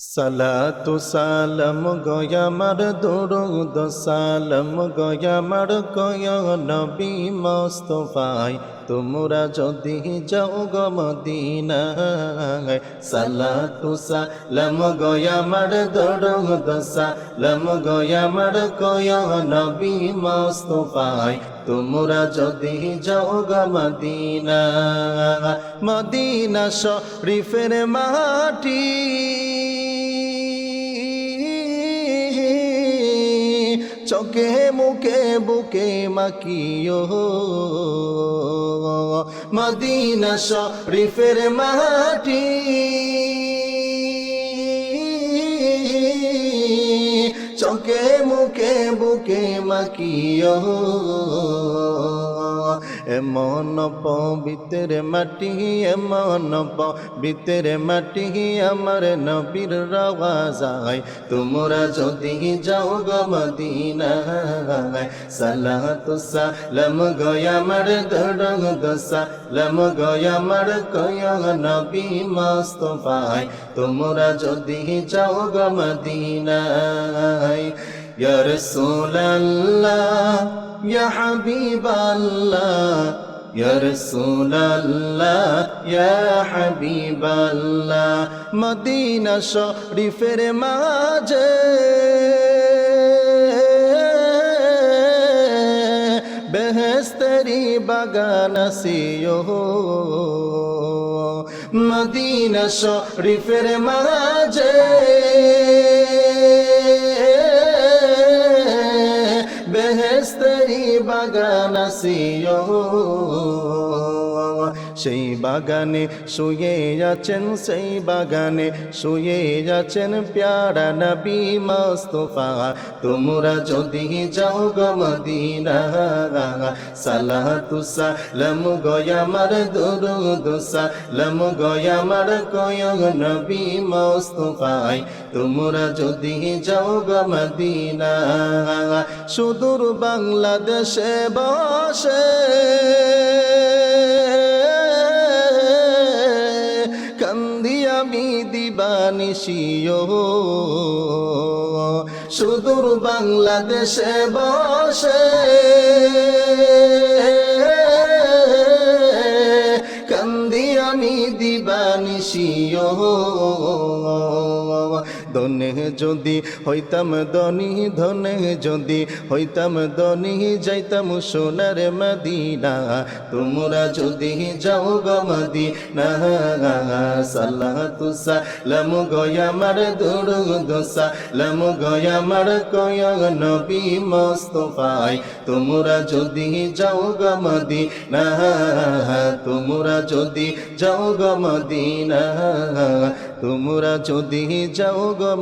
সালাতু সালাম গয়ামার দুরুদ সালাম গয়ামার কয় নবী মস্তফায় তোমরা যদি যাও গো মদিনায়, সালাতু সালাম গয়ামার দরুদ সালাম গয়ামার কয় নবী মস্তফায়, তোমরা যদি যাও গো মদিনা মদিনা শরীফের মাটি চোখে মুখে বুকে মাকিও মদিনা শরীফের মাটি। চোখে মুখে বুকে মাকিও এমন পবিত্র মাটি, এমন পবিত্র মাটি আমার নবীর রওয়া যায়। তোমরা যদি যাও গো মদিনায়, সালাতু সালাম গয়া মার দরং দসা লম গয়া মার কয়া নবী মস্তফায়। তোমরা যদি যাও গো মদিনায়, ইয়া রাসূলুল্লাহ, ইয়া হাবিবাল্লাহ, ইয়া রাসূলুল্লাহ, ইয়া হাবিবাল্লাহ, মদিনা শরীফের মাঝে বেহেস্তেরি বাগান আসিও মদিনা শরীফের মাঝে। সেই বাগানে শুয়ে আছেন, সেই বাগানে শুয়ে আছেন প্যারা নবী মস্তফা। তোমরা যদি যাও গো মদিনা, সালাতু সালাম গয়া মার দুরুদ সালাম গয়া মার কয় নবী মস্তফায় তোমরা যদি যাও গো মদিনা, সুদূর বাংলাদেশে বসে কান্দি আমি দিবানিশিও সুদূর বাংলাদেশে বসে। কান্দি আমি দিবানিশিও ধনে যদি, হইতাম দনি ধনে যদি, হইতাম দনি যাইতাম সোনার মদিনা। তোমরা যদি যাও গো মদিনা, সালাতু সালাম গয়া মার দুরুদ, সালাম গয়া মার কয় নবী মস্তফায়। তোমরা যদি যাও গো মদিনা, তোমরা যদি যাও গো মদিনা তোমরা যদি যাও গো